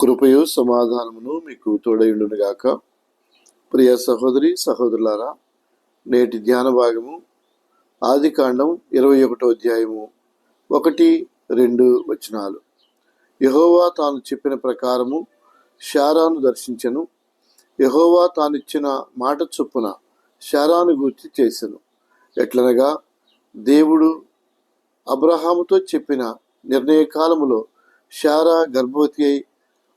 కృపయు సమాధానమును మీకు తోడయుండును గాక ప్రియ సహోదరి సహోదరులారా నేటి ధ్యాన భాగము ఆది కాండం ఇరవై ఒకటో అధ్యాయము ఒకటి రెండు వచనాలు. యహోవా తాను చెప్పిన ప్రకారము శారాను దర్శించను. యహోవా తానిచ్చిన మాట చొప్పున శారాను గూర్చి చేసెను. ఎట్లనగా దేవుడు అబ్రహాముతో చెప్పిన నిర్ణయ కాలములో శారా గర్భవతి అయి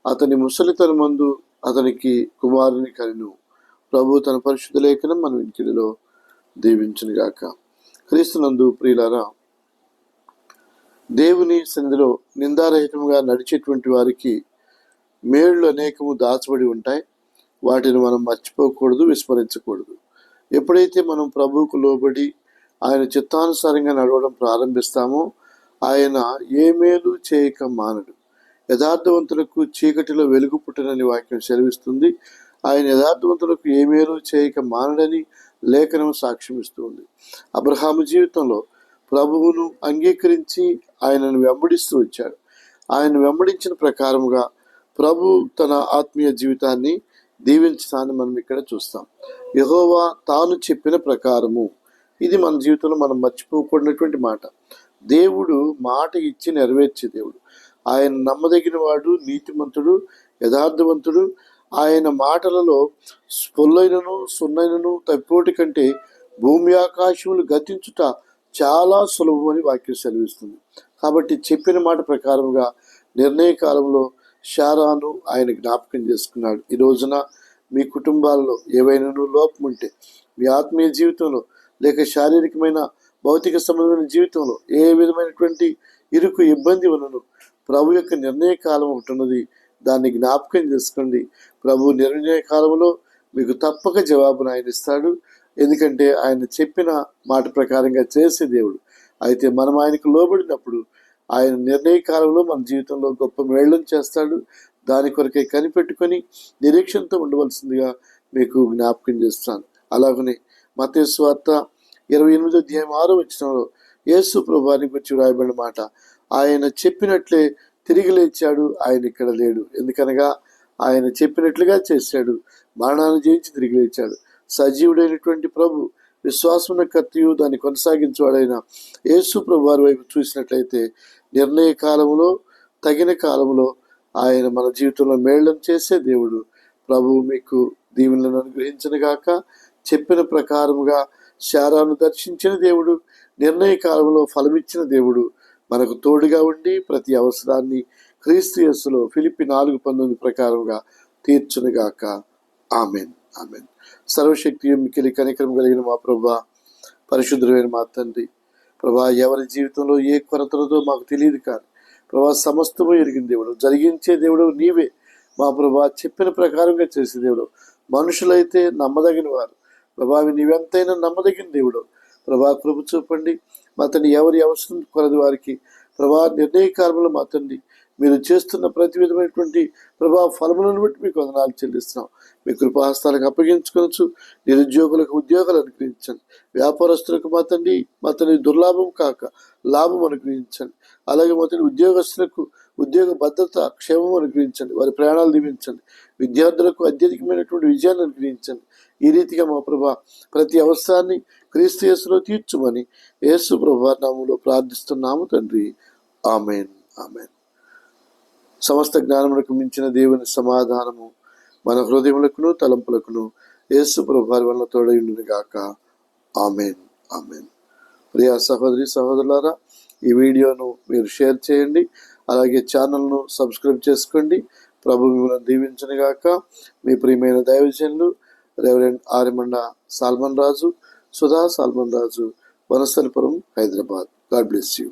అతని ముసలితనమందు అతనికి కుమారుని కలిను. ప్రభు తన పరిశుద్ధ లేఖనం మన ఇంటిలో దీవించునుగాక క్రీస్తునందు ప్రియులారా దేవుని సన్నిధిలో నిందారహితంగా నడిచేటువంటి వారికి మేళ్ళు అనేకము దాచబడి ఉంటాయి. వాటిని మనం మర్చిపోకూడదు విస్మరించకూడదు. ఎప్పుడైతే మనం ప్రభువుకు లోబడి ఆయన చిత్తానుసారంగా నడవడం ప్రారంభిస్తామో ఆయన ఏ మేలు చేయక మానడు. యథార్థవంతులకు చీకటిలో వెలుగు పుట్టనని వాక్యం సెలవిస్తుంది. ఆయన యథార్థవంతులకు ఏ మేలు చేయక మానడని లేఖనం సాక్ష్యం ఇస్తుంది అబ్రహాము జీవితంలో ప్రభువును అంగీకరించి ఆయనను వెంబడిస్తూ వచ్చాడు. ఆయన వెంబడించిన ప్రకారముగా ప్రభు తన ఆత్మీయ జీవితాన్ని దీవించడాన్ని మనం ఇక్కడ చూస్తాం. యహోవా తాను చెప్పిన ప్రకారము. ఇది మన జీవితంలో మనం మర్చిపోకూడనటువంటి మాట. దేవుడు మాట ఇచ్చి నెరవేర్చే దేవుడు. ఆయన నమ్మదగిన వాడు నీతిమంతుడు యథార్థవంతుడు. ఆయన మాటలలో పొల్లైనను సున్నైనను తప్పోటి కంటే భూమి ఆకాశములు గతించుట చాలా సులభమని వాక్యం సెలవిస్తుంది. కాబట్టి చెప్పిన మాట ప్రకారంగా నిర్ణయ కాలంలో శారాను ఆయన జ్ఞాపకం చేసుకున్నాడు. ఈ రోజున మీ కుటుంబాల్లో ఏవైనా లోపం ఉంటే మీ ఆత్మీయ జీవితంలో లేక శారీరకమైన భౌతిక సంబంధమైన జీవితంలో ఏ విధమైనటువంటి ఇరుకు ఇబ్బంది ఉన్నను ప్రభు యొక్క నిర్ణయ కాలం ఒకటి ఉన్నది. దాన్ని జ్ఞాపకం చేసుకోండి. ప్రభు నిర్ణయ కాలంలో మీకు తప్పక జవాబును ఆయన ఇస్తాడు. ఎందుకంటే ఆయన చెప్పిన మాట ప్రకారంగా చేసే దేవుడు. అయితే మనం ఆయనకు లోబడినప్పుడు ఆయన నిర్ణయ కాలంలో మన జీవితంలో గొప్ప మేళ్ళను చేస్తాడు. దాని కొరకే కనిపెట్టుకొని నిరీక్షణతో ఉండవలసిందిగా మీకు జ్ఞాపకం చేస్తాను. అలాగనే మతేశ్వార్త ఇరవై ఎనిమిది అధ్యాయం ఆరో వచ్చినంలో యేసు ప్రభానికి గురించి వ్రాయబడిన మాట ఆయన చెప్పినట్లే తిరిగి లేచాడు ఆయన ఇక్కడ లేడు. ఎందుకనగా ఆయన చెప్పినట్లుగా చేశాడు. మరణాన్ని జయించి తిరిగి లేచాడు. సజీవుడైనటువంటి ప్రభు విశ్వాసమున్న కర్తయు దాన్ని కొనసాగించేవాడైన యేసు ప్రభు వారి వైపు చూసినట్లయితే నిర్ణయ కాలంలో తగిన కాలంలో ఆయన మన జీవితంలో మేళను చేసే దేవుడు. ప్రభు మీకు దీవులను అనుగ్రహించిన గాక చెప్పిన ప్రకారముగా శారాను దర్శించిన దేవుడు నిర్ణయ కాలంలో ఫలమిచ్చిన దేవుడు. మనకు తోడుగా ఉండి ప్రతి అవసరాన్ని క్రీస్తుయస్సులో ఫిలిపి నాలుగు పంతొమ్మిది ప్రకారంగా తీర్చునుగాక. ఆమెన్. ఆమెన్. సర్వశక్తి మిక్కిలి కనికరం కలిగిన మా ప్రభా పరిశుద్ధమైన మా తండ్రి. ప్రభా ఎవరి జీవితంలో ఏ కొరతలతో మాకు తెలియదు కానీ ప్రభా సమస్తము ఎరిగిన దేవుడు జరిగించే దేవుడు నీవే. మా ప్రభా చెప్పిన ప్రకారంగా చేసే దేవుడు. మనుషులైతే నమ్మదగిన వారు ప్రభా నీవెంతైనా నమ్మదగిన దేవుడు. ప్రభా కృప చూపండి. మా తండ్రి ఎవరి అవసరం కొలది వారికి. ప్రభా నిర్ణయ కాలంలో మా తండ్రి. మీరు చేస్తున్న ప్రతి విధమైనటువంటి ప్రభా ఫలములను బట్టి మీకు వందనాలు చెల్లిస్తున్నాం. మీ కృపాహస్తాలకు అప్పగించుకోవచ్చు నిరుద్యోగులకు ఉద్యోగాలు అనుగ్రహించండి. వ్యాపారస్తులకు మా తండ్రి మా తండ్రి దుర్లాభం కాక లాభం అనుగ్రహించండి. అలాగే మా తండ్రి ఉద్యోగస్తులకు ఉద్యోగ భద్రత క్షేమం అనుగ్రహించండి. వారి ప్రయాణాలు దీవించండి. విద్యార్థులకు అత్యధికమైనటువంటి విజయాన్ని అనుగ్రహించండి. ఈ రీతిగా మా ప్రభా ప్రతి అవసరాన్ని క్రీస్తు యేసులో తీర్చుమని యేసు ప్రభానామంలో ప్రార్థిస్తున్నాము తండ్రి. ఆమెన్. ఆమెన్. సమస్త జ్ఞానములకు మించిన దేవుని సమాధానము మన హృదయములకును తలంపులకును యేసు ప్రభావి వల్ల తోడయుండును గాక. ఆమెన్. ఆమెన్. ప్రియా సహోదరి సహోదరులారా ఈ వీడియోను మీరు షేర్ చేయండి అలాగే ఛానల్ను సబ్స్క్రైబ్ చేసుకోండి. ప్రభు మిమ్మల్ని దీవించను గాక మీ ప్రియమైన దైవజనులు reverend Arimanda Solomon Raju Sudha Solomon Raju Vanasthalipuram Hyderabad. God bless you.